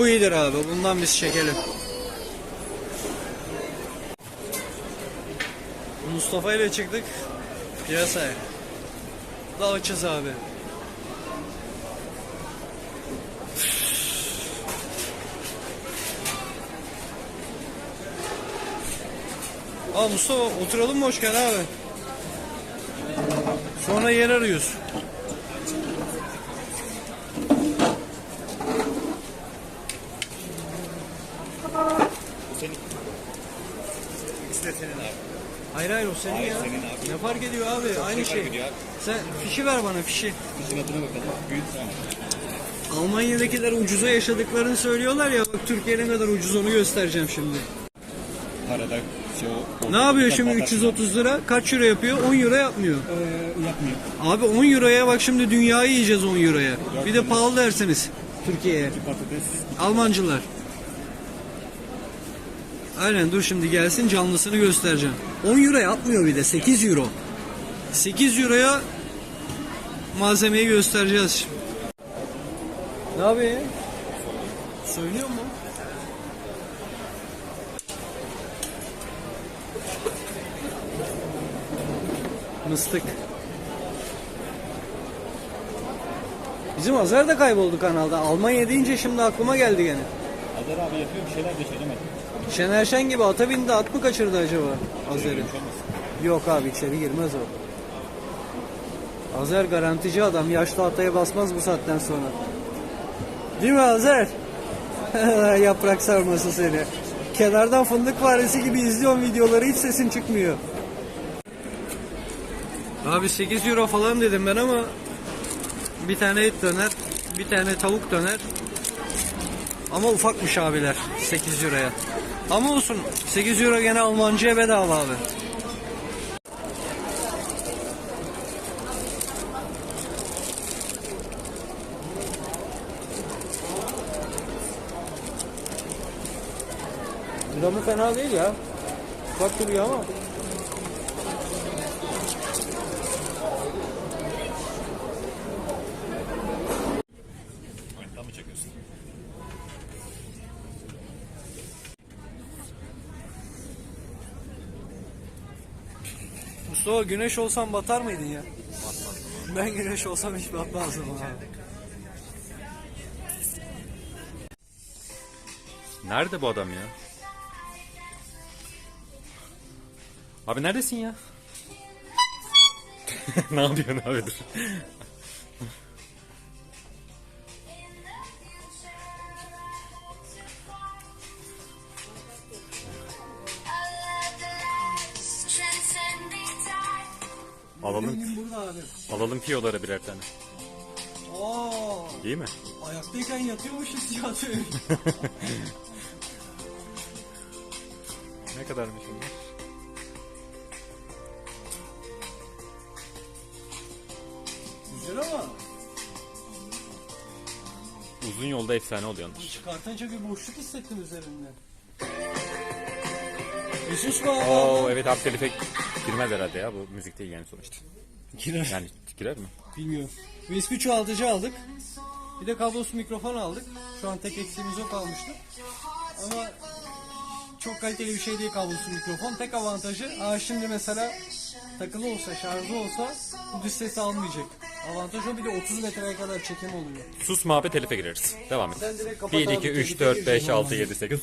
Bu iyidir abi. Bundan biz çekelim. Mustafa ile çıktık piyasaya. Dağıtacağız abi. Aa Mustafa oturalım mı hoşken abi? Sonra yer arıyoruz. İkisi de senin abi. Hayır hayır o senin Hayır, ya. senin abi. Ne fark ediyor abi? Aynı şey şey. abi. Sen fişi ver bana fişi. İşin adına bakalım. Büyük. Almanya'dakiler ucuza yaşadıklarını söylüyorlar ya. Bak Türkiye'ye ne kadar ucuz onu göstereceğim şimdi. Parada şey o. Ne yapıyor şimdi 330 lira? Kaç euro yapıyor? 10 euro yapmıyor. Ee, yapmıyor. Abi 10 euroya bak şimdi dünyayı yiyeceğiz 10 euroya. Bir de pahalı dersiniz Türkiye'ye. Patates. Almancılar. Aynen dur şimdi gelsin canlısını göstereceğim. 10 euro yapmıyor bir de 8 euro. 8 euroya malzemeyi göstereceğiz şimdi. Ne yapıyor? Söylüyor mu? Mıstık. Bizim Azer de kayboldu kanalda. Almanya deyince şimdi aklıma geldi gene. Azer abi yapıyor bir şeyler de. Şener Şen gibi ata bindi at mı kaçırdı acaba Azer'i? Şey olmasın. Yok abi içeri girmez o. Azer garantici adam. Yaşlı ataya basmaz bu saatten sonra. Değil mi Azer? Yaprak sarması seni. Kenardan fındık faresi gibi izliyorum videoları hiç sesin çıkmıyor. Abi 8 euro falan dedim ben ama bir tane et döner, bir tane tavuk döner. Ama ufakmış abiler 8 euroya. Ama olsun 8 euro gene Almancıya bedava abi. Gramı fena değil ya. Ufak duruyor ama. Mustafa güneş olsam batar mıydın ya? Ben güneş olsam hiç batmazdım abi. Nerede bu adam ya? Abi neredesin ya? ne yapıyorsun abi dur. Alalım, Benim burada abi. alalım kiyolara birer tane. Oo, İyi mi? ayaktayken yatıyormuş hissiyatı. Ne kadarmış onlar? Güzel ama Uzun yolda efsane oluyor onlar. çıkartınca bir boşluk hissettim üzerinde. Oo evet abi telife girmez herhalde ya bu müzik değil yani sonuçta. Girer. Yani girer mi? Bilmiyorum. USB çoğaltıcı aldık. Bir de kablosuz mikrofon aldık. Şu an tek eksiğimiz o kalmıştı. Ama çok kaliteli bir şey değil kablosuz mikrofon. Tek avantajı, aa şimdi mesela takılı olsa, şarjlı olsa bu düz sesi almayacak. Avantaj o bir de 30 metreye kadar çekim oluyor. Sus muhabbet telife gireriz. Devam et. Sen direkt kapat 1, abi, 2, 3, telife 4, 5, gireceksin 6, normalde. 7, 8 sus.